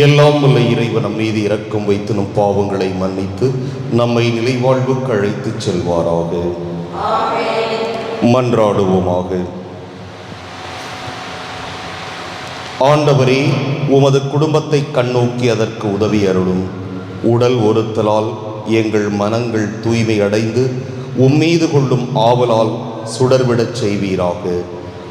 எல்லாம் உள்ள இறைவன் நம் மீது இரக்கம் வைத்து நம் பாவங்களை மன்னித்து நம்மை நிலைவாழ்வுக்கு அழைத்து செல்வாராக. மன்றாடுவோமாக. ஆண்டவரே உமது குடும்பத்தை கண்ணோக்கி அதற்கு உதவி அருளும். உடல் ஒருத்தலால் எங்கள் மனங்கள் தூய்மை அடைந்து உம்மீது கொள்ளும் ஆவலால் சுடர்விடச் செய்வீராக.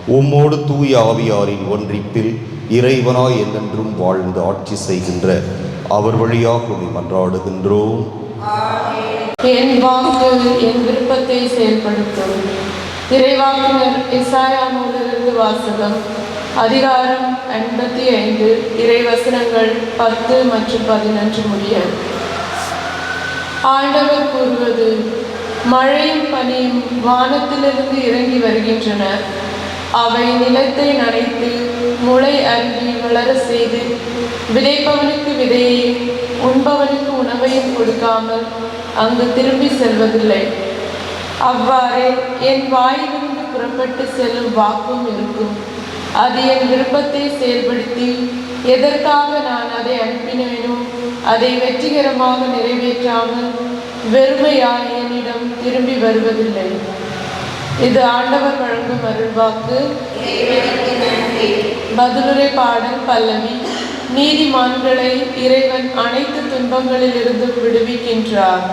உம்மோடு தூய ஆவியாரின் ஒன்றிப்பில் இறைவனாய் என்றென்றும் வாழ்ந்து ஆட்சி செய்கின்ற அவர் வழியாக உம்மை மன்றாடுகின்றோம். என் வாக்கு என் விருப்பத்தை செயல்படுத்தும். இறைவாக்கினர் இசாயா நூலிலிருந்து வாசகம். அதிகாரம் எண்பத்தி ஐந்து இறைவசனங்கள் பத்து மற்றும் பதினொன்று முடிய. ஆண்டவர் கூறுவது மழையும் பனியும் வானத்திலிருந்து இறங்கி வருகின்றன. அவை நிலத்தை நனைத்து முளை அருகி வளர செய்து விதைப்பவனுக்கு விதையையும் உண்பவனுக்கு உணவையும் கொடுக்காமல் அங்கு திரும்பி செல்வதில்லை. அவ்வாறே என் வாயிலிருந்து புறப்பட்டு செல்லும் வாக்கும் இருக்கும். அது என் விருப்பத்தை செயல்படுத்தி எதற்காக நான் அதை அனுப்பினேனோ அதை வெற்றிகரமாக நிறைவேற்றாமல் வெறுமையாய் என்னிடம் திரும்பி வருவதில்லை. இது ஆண்டவர் வழங்கும் அருள்வாக்கு. பதிலுரை பாடல் பல்லவி நீதிமான்களை இறைவன் அனைத்து துன்பங்களிலிருந்தும் விடுவிக்கின்றார்.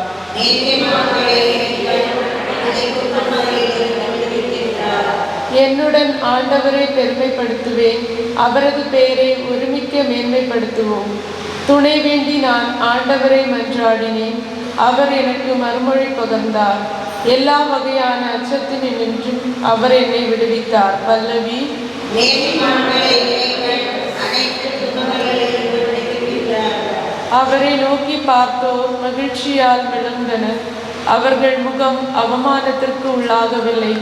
என்னுடன் ஆண்டவரை பெருமைப்படுத்துவேன். அவரது பெயரை ஒருமிக்க மேன்மைப்படுத்துவோம். துணை வேண்டி நான் ஆண்டவரை மன்றாடினேன். அவர் எனக்கு மறுமொழி பகர்ந்தார். எல்லா வகையான அச்சத்தினின்றும் அவர் என்னை விடுவித்தார். பல்லவி அவரை நோக்கி பார்த்தோர் மகிழ்ச்சியால் விளந்தனர் அவர்கள் முகம் அவமானத்திற்கு உள்ளாகவில்லை.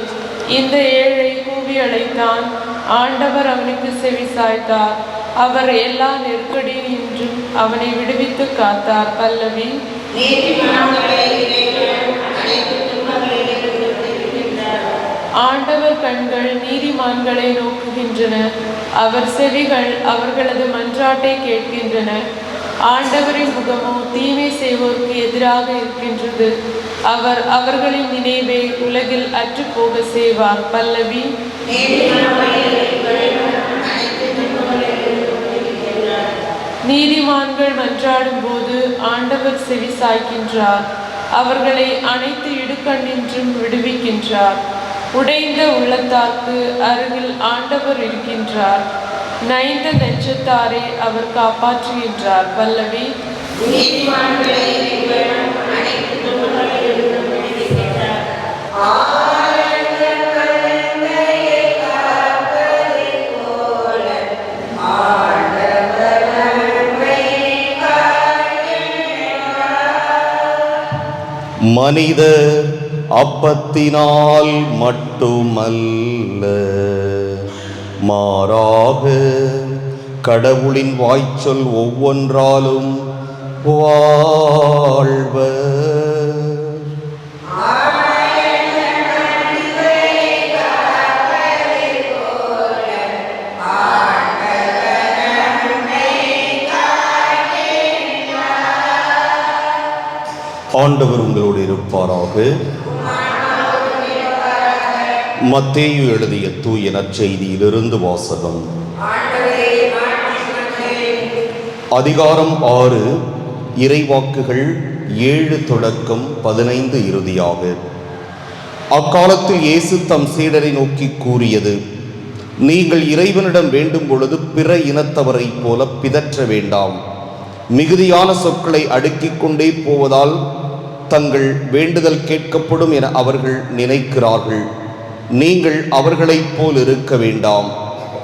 இந்த ஏழை கூவி அழைத்தான் ஆண்டவர் அவனுக்கு செவி சாய்த்தார். அவர் எல்லா நெருக்கடியின்றும் அவனை விடுவித்து காத்தார். பல்லவி. ஆண்டவர் கண்கள் நீதிமான்களை நோக்குகின்றன. அவர் செவிகள் அவர்களது மன்றாட்டை கேட்கின்றன. ஆண்டவரின் முகமோ தீமை செய்வோருக்கு எதிராக இருக்கின்றது. அவர் அவர்களின் நினைவை உலகில் அற்றுப்போக செய்வார். பல்லவி. நீதிமான்கள் மன்றாடும் போது ஆண்டவர் செவி சாய்க்கின்றார். அவர்களை அனைத்து இடுக்கண்ணின்றும் விடுவிக்கின்றார். உடைந்த உள்ளத்தார்க்கு அருகில் ஆண்டவர் இருக்கின்றார். நைந்த நெஞ்சத்தாரை அவர் காப்பாற்றுகின்றார். பல்லவி மனிதர் அப்பத்தினால் மட்டுமல்ல மாறாக கடவுளின் வாய்ச்சொல் ஒவ்வொன்றாலும் வாழ்வர் ஆண்டவர் உங்களோடு இருப்பாராக. மத்தேயு எழுதிய தூய நற்செய்தியிலிருந்து வாசகம். அதிகாரம் ஆறு இறைவாக்குகள் ஏழு தொடக்கம் பதினைந்து இறுதியாக. அக்காலத்தில் இயேசு தம் சீடரை நோக்கி கூறியது நீங்கள் இறைவனிடம் வேண்டும் பொழுது பிற இனத்தவரைப் போல பிதற்ற வேண்டாம். மிகுதியான சொற்களை அடுக்கிக் கொண்டே போவதால் தங்கள் வேண்டுதல் கேட்கப்படும் என அவர்கள் நினைக்கிறார்கள். நீங்கள் அவர்களைப் போல் இருக்க வேண்டாம்.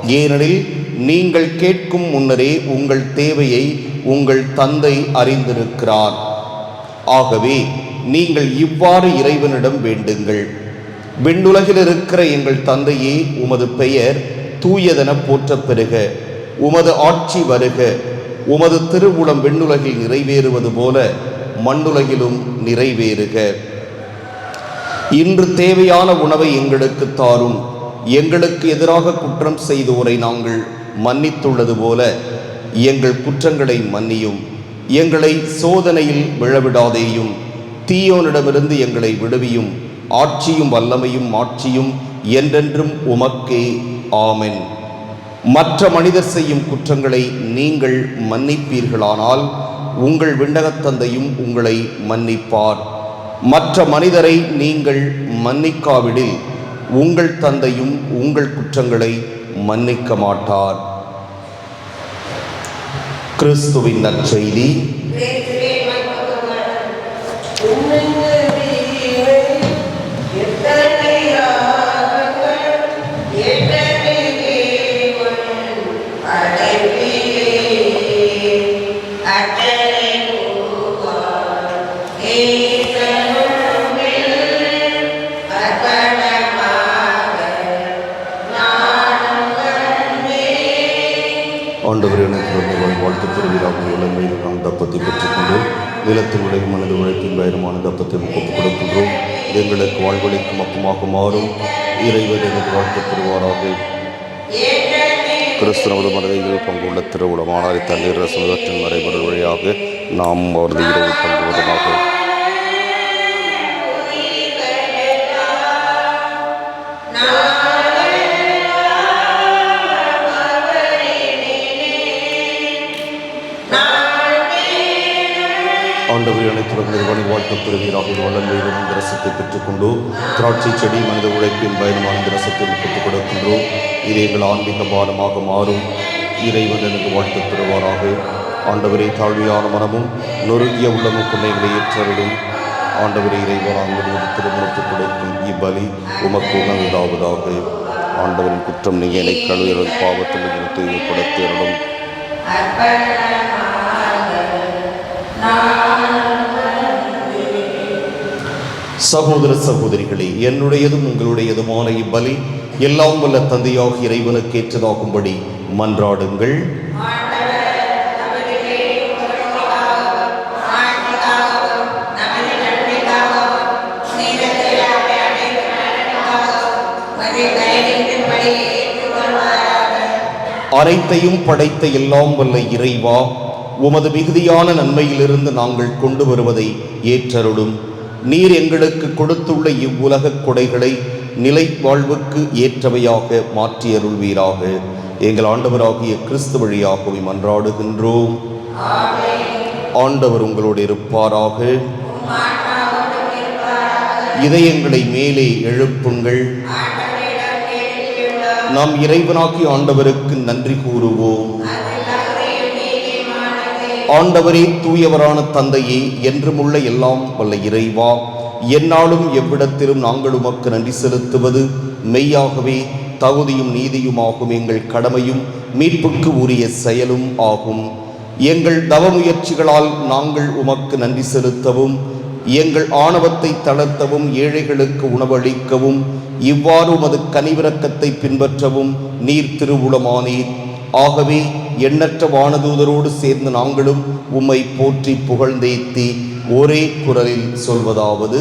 ஏனெனில் நீங்கள் கேட்கும் முன்னரே உங்கள் தேவையை உங்கள் தந்தை அறிந்திருக்கிறார். ஆகவே நீங்கள் இவ்வாறு இறைவனிடம் வேண்டுங்கள். விண்ணுலகில் இருக்கிற எங்கள் தந்தையே உமது பெயர் தூயதென போற்றப்பெறுக. உமது ஆட்சி வருக. உமது திருவுளம் விண்ணுலகில் நிறைவேறுவது போல மண்ணுலகிலும் நிறைவேறுக. இன்று தேவையான உணவை எங்களுக்கு தாரும். எங்களுக்கு எதிராக குற்றம் செய்தோரை நாங்கள் மன்னித்துள்ளது போல எங்கள் குற்றங்களை மன்னியும். எங்களை சோதனையில் விழவிடாதேயும். தீயோனிடமிருந்து எங்களை விடுவியும். ஆட்சியும் வல்லமையும் ஆட்சியும் என்றென்றும் உமக்கே. ஆமென். மற்ற மனிதர் செய்யும் குற்றங்களை நீங்கள் மன்னிப்பீர்களானால் உங்கள் விண்ணகத் தந்தையும் உங்களை மன்னிப்பார். மற்ற மனிதரை நீங்கள் மன்னிக்காவிடில் உங்கள் தந்தையும் உங்கள் குற்றங்களை மன்னிக்க மாட்டார். கிறிஸ்துவின் நற்செய்தி. அப்பத்தை பெற்றுக்கொண்டு நிலத்தில் உழைக்கும் மனது உழைப்பின் பயணமான அப்பத்தை ஒப்புக் கொடுக்கின்றோம் எங்களுக்கு வாழ்வழிக்கும் அப்பமாக மாறும். இறைவன் எனக்கு வாழ்த்து பெறுவாராக கிறிஸ்தவ மனதையில் பங்குள்ள திருவுளமானாரை தண்ணீர் ரசத்தின் நடைபெறும் வழியாக நாம் அவரது இரவு பங்குவதாக பங்குவதமாக ஆண்டவர் அனைத்துடன் நிறுவனி வாழ்த்து பெறுவீராக. வளர்மையிலும் இந்த ரசத்தை பெற்றுக்கொண்டு திராட்சை செடி மனித உழைப்பின் பயணமான இந்த ரசத்தை பெற்றுக் கொடுக்கின்றோம். இது எங்கள் ஆன்மீக பானமாக மாறும். இறைவன் எனக்கு வாழ்த்து பெறுவாராக ஆண்டவரை தாழ்வியான மனமும் நொறுங்கிய உள்ளமும் கொண்டைகளை ஏற்றருடும் ஆண்டவரை இறைவன் திருமணத்துக் கொடுக்கும் இப்பலி உமக்கு உணர்வதாவதாக ஆண்டவரின் குற்றம் நீங்களை கழுவியலும் பாவத்தில் இருந்து தூய்மைப்படுத்தியருடும் சகோதர சகோதரிகளே என்னுடையதும் உங்களுடையதுமான இப்பலி எல்லாம் வல்ல தந்தையாக இறைவனுக்கு ஏற்றதாகும்படி மன்றாடுங்கள். அனைத்தையும் படைத்த எல்லாம் வல்ல இறைவா உமது மிகுதியான நன்மையிலிருந்து நாங்கள் கொண்டு வருவதை ஏற்றருளும். நீர் எங்களுக்கு கொடுத்துள்ள இவ்வுலகக் கொடைகளை நிலை வாழ்வுக்கு ஏற்றவையாக மாற்றியருள்வீராக. எங்கள் ஆண்டவராகிய கிறிஸ்து வழியாகவே மன்றாடுகின்றோம். ஆண்டவர் உங்களோடு இருப்பாராக. இதயங்களை மேலே எழுப்புங்கள். நாம் இறைவனாக்கி ஆண்டவருக்கு நன்றி கூறுவோம். ஆண்டவரே தூயவரான தந்தையே என்றுமுள்ள எல்லாம் வல்ல இறைவா. என்னாலும் எவ்விடத்திலும் நாங்கள் உமக்கு நன்றி செலுத்துவது. மெய்யாகவே தகுதியும் நீதியுமாகும் எங்கள் கடமையும் மீட்புக்கு உரிய செயலும் ஆகும். எங்கள் தவ முயற்சிகளால் நாங்கள் உமக்கு நன்றி செலுத்தவும் எங்கள் ஆணவத்தை தளர்த்தவும் ஏழைகளுக்கு உணவளிக்கவும் இவ்வாறு உமது கனிவிறக்கத்தை பின்பற்றவும் நீர் திருவுளமானீர். ஆகவே எண்ணற்ற வானதூதரோடு சேர்ந்து நாங்களும் உம்மை போற்றி புகழ்ந்தேத்தி ஒரே குரலில் சொல்வதாவது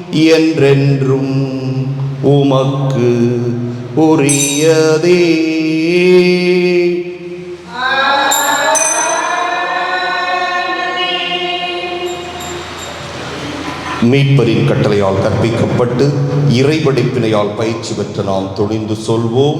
என்றென்றும் உமக்கு உரியதே. மீட்பரின் கட்டளையால் கற்பிக்கப்பட்டு இறைபடிப்பினையால் பயிற்சி பெற்ற நாம் துணிந்து சொல்வோம்.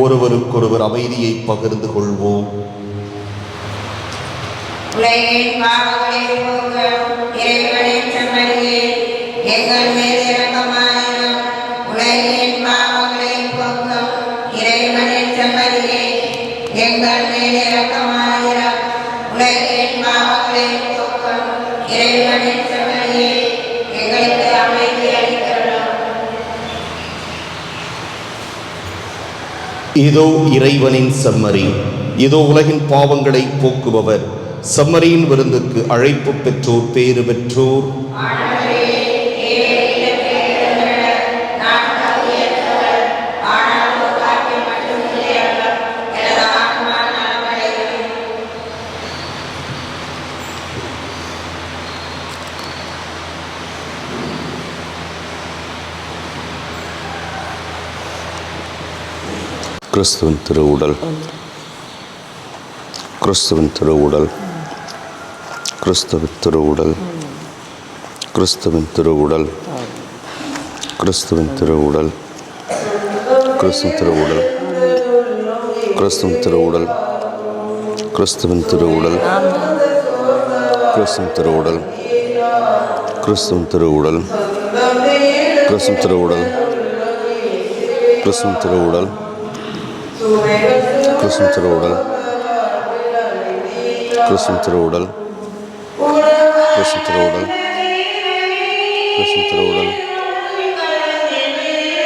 ஒருவருக்கொருவர் அமைதியை பகிர்ந்து கொள்வோம். உலகின் பாவங்களை போக்க இறைவனை செம்மறியே எங்கள் மேல் இரக்கமாயிரும் உலகின் பாவங்களை போக்க இறைவனின் செம்மறியே எங்கள் மேல் இரக்கமாயிரும் உலகின் பாவங்களை போக்க இறைவனின் செம்மறியே எங்களுக்கு அமைதி அளிக்கிறோம் இதோ இறைவனின் சம்மரி இதோ உலகின் பாவங்களை போக்குபவர். சம்மரியின் விருந்துக்கு அழைப்பு பெற்றோர் பேறு பெற்றோர். கிறிஸ்துவின் திருவுடல் கிறிஸ்துவின் திருவுடல் கிறிஸ்துவின் திருவுடல் கிறிஸ்துவின் திருவுடல் கிறிஸ்துவின் திருவுடல் கிறிஸ்துவின் திருவுடல் கிறிஸ்துவின் திருவுடல் கிறிஸ்துவின் திருவுடல் கிறிஸ்துவின் திருவுடல் கிறிஸ்துவின் திருவுடல் கிறிஸ்துவின் திருவுடல் கிறிஸ்துவின் திருவுடல் கிறிஸ்துவின் திருவுடல். கிருஷ்ண திருவுடல். கிருஷ்ண திருவுடல். கிறிஸ்துவின் திருவுடல்.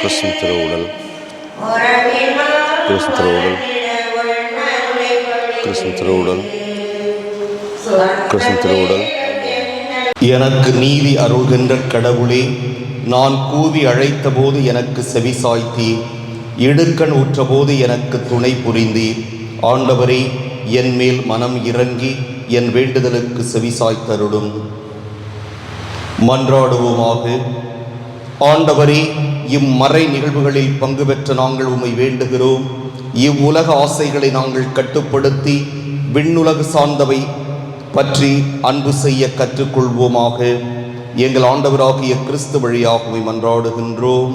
கிறிஸ்துவின் திருவுடல். கிருஷ்ண திருவுடல். கிருஷ்ண திருவுடல். கிறிஸ்துவின் திருவுடல். எனக்கு நீதி அருள்கின்ற கடவுளே நான் கூவி அழைத்தபோது எனக்கு செவிசாய்த்தீர் இடுக்கண் உற்றபோது எனக்கு துணை புரிந்தீர். ஆண்டவரே என் மேல் மனம் இறங்கி என் வேண்டுதலுக்கு செவிசாய்த்தருளும் மன்றாடுவோமாக. ஆண்டவரே இம்மறை நிகழ்வுகளில் பங்கு பெற்ற நாங்கள் உம்மை வேண்டுகிறோம். இவ்வுலக ஆசைகளை நாங்கள் கட்டுப்படுத்தி விண்ணுலகு சார்ந்தவை பற்றி அன்பு செய்ய கற்றுக்கொள்வோமாக. எங்கள் ஆண்டவராகிய கிறிஸ்து வழியாக உம்மை மன்றாடுகின்றோம்.